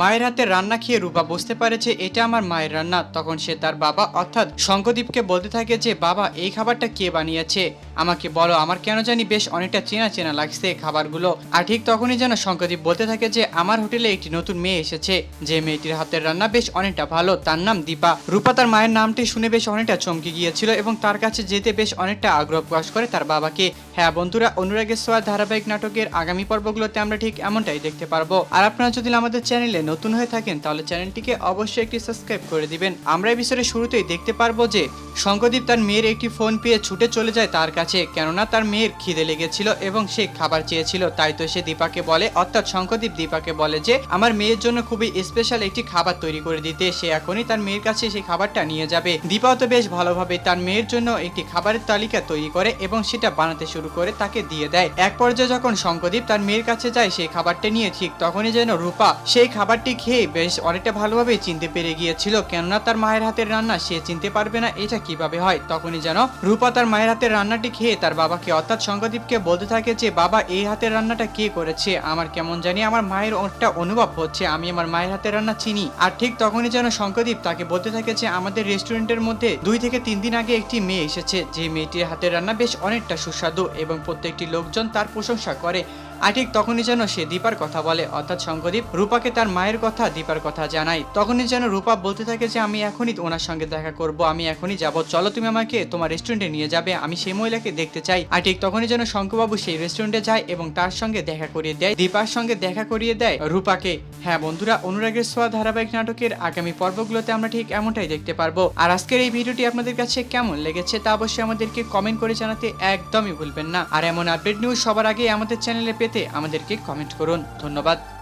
মায়ের হাতে রান্না খেয়ে রূপা বুঝতে পারেছে এটা আমার মায়ের রান্না, তখন সে তার বাবা অর্থাৎ শঙ্কদীপকে বলতে থাকে যে, বাবা, এই খাবারটা কে বানিয়েছে? আমাকে বলো, আমার কেন জানি বেশ অনেকটা চেনা চেনা লাগছে খাবারগুলো। আর ঠিক তখনই যেন শঙ্কদীপ বলতে থাকে যে, আমার হোটেলে একটি নতুন মেয়ে এসেছে। যে মেয়েটির হাতের রান্না বেশ অনেকটা ভালো, তার নাম দীপা। রূপা তার মায়ের নামটি শুনে বেশ অনেকটা চমকে গিয়েছিল এবং তার কাছে যেতে বেশ অনেকটা আগ্রহ প্রকাশ করে তার বাবাকে। হ্যাঁ বন্ধুরা অনুরাগের সোয়া ধারাবাহিক নাটকের আগামী পর্বগুলোতে আমরা ঠিক এমনটাই দেখতে পারব। আর আপনারা যদি আমাদের চ্যানেলে নতুন হয়ে থাকেন, তাহলে চ্যানেলটিকে অবশ্যই একটি সাবস্ক্রাইব করে দিবেন। আমরা এই বিষয়ে শুরুতেই দেখতে পারব যে শঙ্কদীপ তার মেয়ের একটি ফোন পেয়ে ছুটে চলে যায় তার কাছে। কেননা তার মেয়ের খিদে লেগেছিল এবং সে খাবার চেয়েছিল। তাই তো সে দীপাকে বলে, অর্থাৎ শঙ্কদীপ দীপাকে বলে যে, আমার মেয়ের জন্য খুবই স্পেশাল একটি খাবার তৈরি করে দিতে। সে এখনই তার মেয়ের কাছে সেই খাবারটা নিয়ে যাবে। দীপাও তো বেশ ভালোভাবে তার মেয়ের জন্য একটি খাবারের তালিকা তৈরি করে এবং সেটা বানাতে শুরু করে তাকে দিয়ে দেয়। এক পর্যায়ে যখন শঙ্কদীপ তার মেয়ের কাছে যায় সেই খাবারটা নিয়ে, ঠিক তখনই যেন রূপা সেই খাবারটি খেয়ে বেশ অনেকটা ভালোভাবে চিনতে পেরে গিয়েছিল, কেননা তার মায়ের হাতের রান্না সে চিনতে পারবে না এটা কীভাবে হয়। তখনই যেন রূপা তার মায়ের হাতের রান্নাটি খেয়ে তার বাবাকে, অর্থাৎ শঙ্কদীপকে বলতে থাকে যে, বাবা, এই হাতের রান্নাটা কে করেছে? আমার কেমন জানি আমার মায়ের একটা অনুভব হচ্ছে, আমি আমার মায়ের হাতের রান্না চিনি। আর ঠিক তখনই যেন শঙ্কদীপ তাকে বলতে থাকে যে, আমাদের রেস্টুরেন্টের মধ্যে দুই থেকে তিন দিন আগে একটি মেয়ে এসেছে, যে মেয়েটির হাতের রান্না বেশ অনেকটা সুস্বাদু এবং প্রত্যেকটি লোকজন তার প্রশংসা করে। আর ঠিক তখনই যেন সে দীপার কথা বলে, অর্থাৎ শঙ্কদীপ রূপাকে তার মায়ের কথা, দীপার কথা জানায়। তখনই যেন রূপা বলতে থাকে যে, আমি এখনই ওনার সঙ্গে দেখা করব, আমি এখনই যাব। চলো তুমি আমাকে তোমার রেস্টুরেন্টে নিয়ে যাবে, আমি সেই মহিলাকে দেখতে চাই। আর ঠিক তখনই যেন শঙ্করবাবু সেই রেস্টুরেন্টে যায় এবং তার সঙ্গে দেখা করিয়ে দেয়। দীপার সঙ্গে দেখা করিয়ে দেয় রূপাকে। হ্যাঁ বন্ধুরা, অনুরাগের সোয়া ধারাবাহিক নাটকের আগামী পর্বগুলোতে আমরা ঠিক এমনটাই দেখতে পারব। আর আজকের এই ভিডিওটি আপনাদের কাছে কেমন লেগেছে তা অবশ্যই আমাদেরকে কমেন্ট করে জানাতে একদমই ভুলবেন না। আর এমন আপডেট নিউজ সবার আগে আমাদের চ্যানেলে পেতে আমাদেরকে কমেন্ট করুন। ধন্যবাদ।